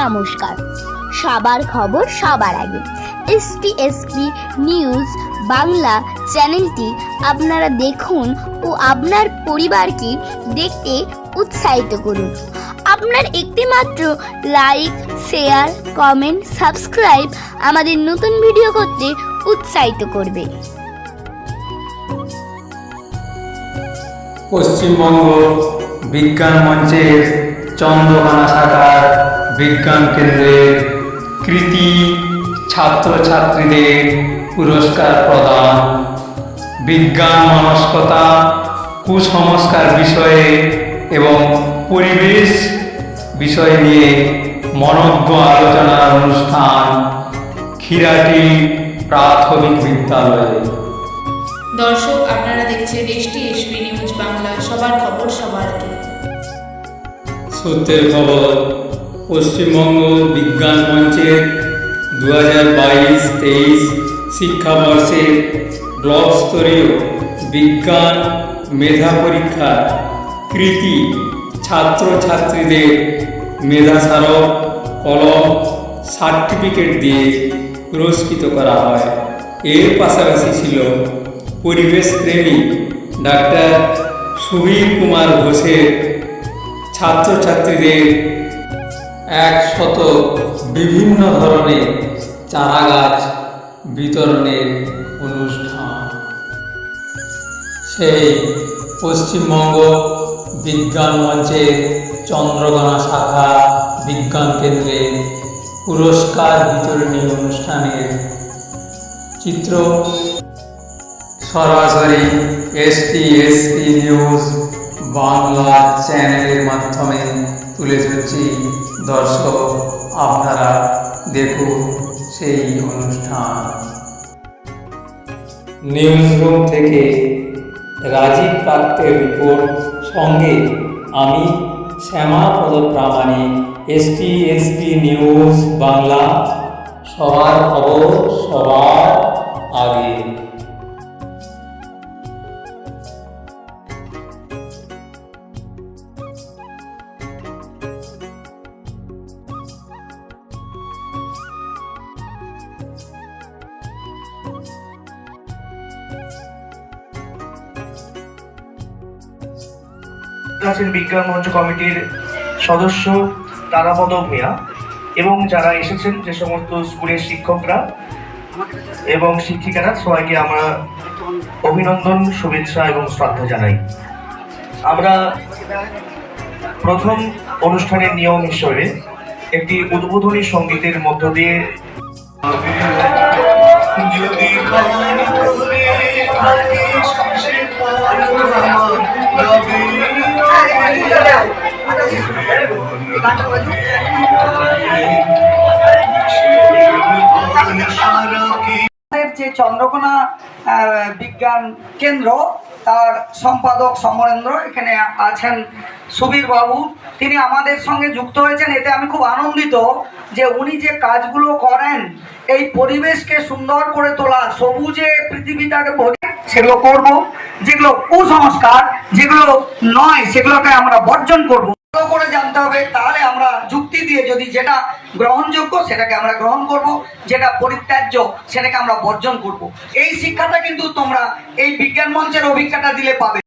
নমস্কার। সবার খবর সবার আগে। এসটি এসপি নিউজ বাংলা চ্যানেলটি আপনারা দেখুন ও আপনার পরিবারকে দেখতে উৎসাহিত করুন। আপনার একটি মাত্র লাইক শেয়ার কমেন্ট সাবস্ক্রাইব আমাদের নতুন ভিডিও করতে উৎসাহিত করবে। পশ্চিমবঙ্গ বিজ্ঞান মঞ্চের চন্দ্রকোনা শাখার বিজ্ঞান কেন্দ্রের কৃতি ছাত্রছাত্রীদের পুরস্কার প্রদান। বিজ্ঞান মনস্কতা কুসংস্কার বিষয়ে এবং পরিবেশ বিষয় নিয়ে মনজ্ঞ আলোচনার অনুষ্ঠান খিরাটি প্রাথমিক বিদ্যালয়ে। দর্শক আপনারা দেখছেন এসটি এসপি নিউজ বাংলা। সবার খবর সবার আগে। সূত্রের খবর পশ্চিমবঙ্গ বিজ্ঞান মঞ্চের দু হাজার বাইশ তেইশ শিক্ষাবর্ষের ব্লক স্তরীয় বিজ্ঞান মেধা পরীক্ষা কৃতি ছাত্রছাত্রীদের মেধাস্মারক কলম, সার্টিফিকেট দিয়ে পুরস্কৃত করা হয়। এর পাশাপাশি ছিল পরিবেশ প্রেমী ডাক্তার সুবীর কুমার ঘোষের ছাত্রছাত্রীদের একশত বিভিন্ন ধরনের চারা গাছ বিতরণের অনুষ্ঠান। সেই পশ্চিমবঙ্গ বিজ্ঞান মঞ্চের চন্দ্রকোনা শাখা বিজ্ঞান কেন্দ্রের পুরস্কার বিতরণী অনুষ্ঠানের চিত্র। সরাসরি এসটি এসপি নিউজ বাংলা চ্যানেলের মাধ্যমে তুলে ধরছি। দর্শক, আপনারা দেখুন সেই অনুষ্ঠান। নিউজ রুম থেকে রাজীব পাত্রের রিপোর্ট সঙ্গে আমি Shyamapada Pramanik ST SP news Bangla. সবার খবর সবার আগে। আছেন বিজ্ঞান মঞ্চ কমিটির সদস্য তারাপদ ভূঁইয়া এবং যারা এসেছেন, যে সমস্ত স্কুলের শিক্ষকরা এবং শিক্ষিকারা, সবাইকে আমরা অভিনন্দন, শুভেচ্ছা এবং শ্রদ্ধা জানাই। আমরা প্রথম অনুষ্ঠানের নিয়ম হিসেবে একটি উদ্বোধনী সঙ্গীতের মধ্য দিয়ে যদি যে চন্দ্রকোনা বিজ্ঞান কেন্দ্র, তার সম্পাদক সমরেন্দ্র এখানে আছেন সুবীর বাবু। তিনি আমাদের সঙ্গে যুক্ত হয়েছেন। এতে আমি খুব আনন্দিত যে উনি যে কাজগুলো করেন, এই পরিবেশকে সুন্দর করে তোলা, সবুজে পৃথিবীটাকে ভরে সেগুলো করব, যেগুলো কুসংস্কার, যেগুলো নয়, সেগুলোকে আমরা বর্জন করব। ভালো করে জানতে হবে, তাহলে আমরা যুক্তি দিয়ে যদি যেটা গ্রহণযোগ্য সেটাকে আমরা গ্রহণ করব, যেটা পরিত্যাজ্য সেটাকে আমরা বর্জন করব। এই শিক্ষাটা কিন্তু তোমরা এই বিজ্ঞান মঞ্চের অভিজ্ঞতা দিলে পাবে।